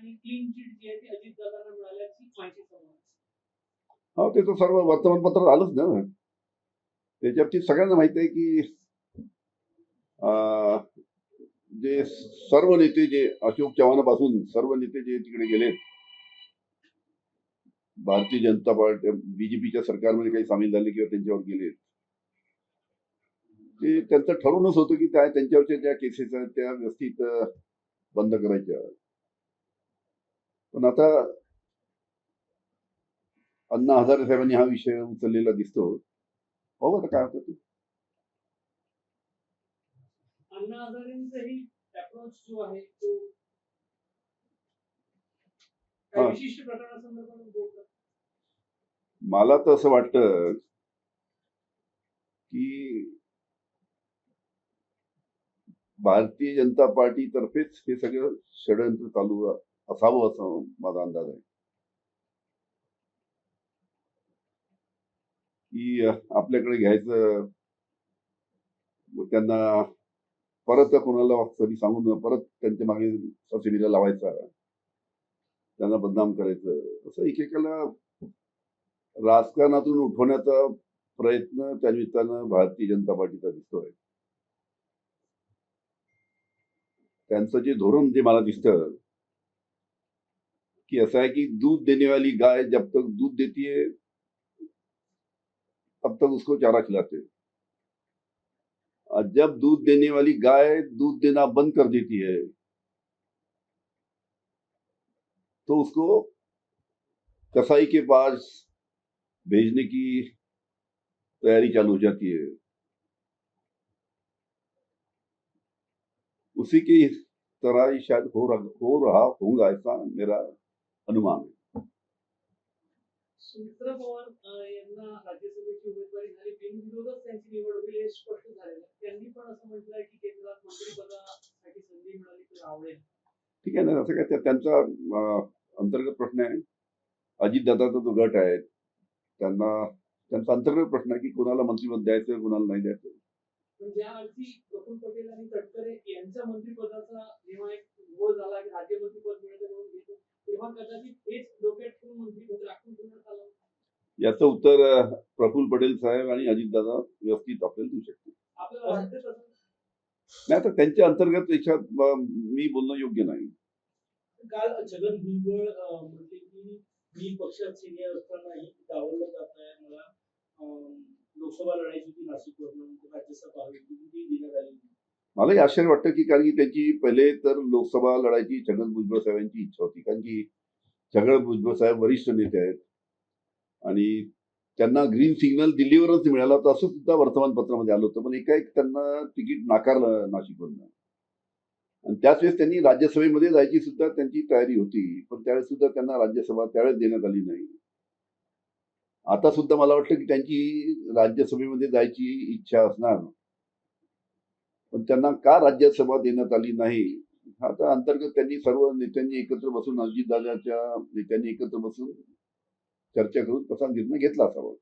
आणि clean chit जी आहे ती अजितदादांना मिळाल्याची माहिती समोर. हो ते तर सर्व वर्तमानपत्रात आलंच ना. त्याच्यावरती सगळ्यांना माहिती आहे की अं, जे सर्व नेते जे अशोक चव्हाणापासून सर्व नेते जे तिकडे गेले भारतीय जनता पार्टी बीजेपीच्या सरकारमध्ये काही सामील झाले किंवा त्यांच्यावर गेले. ते त्यांचं ठरवूनच होतं की त्या त्यांच्यावरच्या ज्या केसेस आहेत त्या व्यवस्थित अं, बंद करायच्या. पण आता अण्णा हजारे साहेबांनी हा विषय उचललेला दिसतो हो आता काय होतं ते. अण्णा हजारेंचाही अप्रोच जो आहे तो काही हा. विशिष्ट प्रकरणासंदर्भात बोलतात मला तर असं वाटतं की भारतीय जनता पार्टी तर्फेच हे सगळं षडयंत्र चालू असावं असं माझा अंदाज आहे की आपल्याकडे घ्यायचं मग त्यांना परत कोणाला तरी सांगून परत त्यांच्या मागे सबसिडीला लावायचा त्यांना बदनाम करायचं असं एकेकाला राजकारणातून उठवण्याचा प्रयत्न त्या निमित्तानं भारतीय जनता पार्टीचा दिसतोय त्यांचं जे धोरण जे मला दिसतं की असं आहे की दूध देने वाली गाय जब तक दूध देती है, तब तक उसको चारा खिलाते हैं। और जब दूध देने वाली गाय दूध देना बंद कर देती है तो उसको कसाई के पास भेजने की तैयारी चालू हो जाती है उसी की तरह ही शायद हो रहा हो रहा होगा ऐसा मेरा अनुमान ठीक आहे ना असं काय त्या- त्यांचा अंतर्गत प्रश्न आहे अजितदादाचा जो गट आहे त्यांना त्यांचा अंतर्गत प्रश्न आहे की कुणाला मंत्रिपद द्यायचं कुणाला नाही द्यायचं पटेल आणि तटकरे यांच्या मंत्रिपदाचा जेव्हा एक घोळ झाला की राज्यमंत्रीपद याचं उत्तर अं, प्रफुल्ल पटेल साहेब आणि अजितदादा व्यवस्थित आपल्याला देऊ शकतील. नाही तर त्यांच्या अंतर्गत अं, मी बोलणं योग्य नाही. काल छगन भुजबळ म्हटले की मी पक्षात सिनियर असतानाही डावललं जात आहे मला लोकसभा लढायची होती नाशिकवरून राज्यसभा हवी होती ती देण्यात आली नाही. मलाही आश्चर्य वाटतं की कारण की त्यांची पहिले तर लोकसभा लढायची छगन भुजबळ साहेबांची इच्छा होती. कारण की छगन भुजबळ साहेब वरिष्ठ नेते आहेत. आणि त्यांना ग्रीन सिग्नल दिल्लीवरच मिळाला होता असं सुद्धा वर्तमानपत्रामध्ये आलं होतं. पण एकाएक त्यांना तिकीट नाकारलं नाशिकमधनं. आणि त्याच वेळेस त्यांनी राज्यसभेमध्ये जायची सुद्धा त्यांची तयारी होती. पण त्यावेळेस सुद्धा त्यांना राज्यसभा त्यावेळेस देण्यात आली नाही. आता सुद्धा मला वाटतं की त्यांची राज्यसभेमध्ये जायची इच्छा असणार. पण त्यांना का राज्यसभा देण्यात आली नाही? हा तर अंतर्गत त्यांनी सर्व नेत्यांनी एकत्र बसून अजितदादाच्या नेत्यांनी एकत्र बसून चर्चा करून तसा निर्णय घेतला असावा.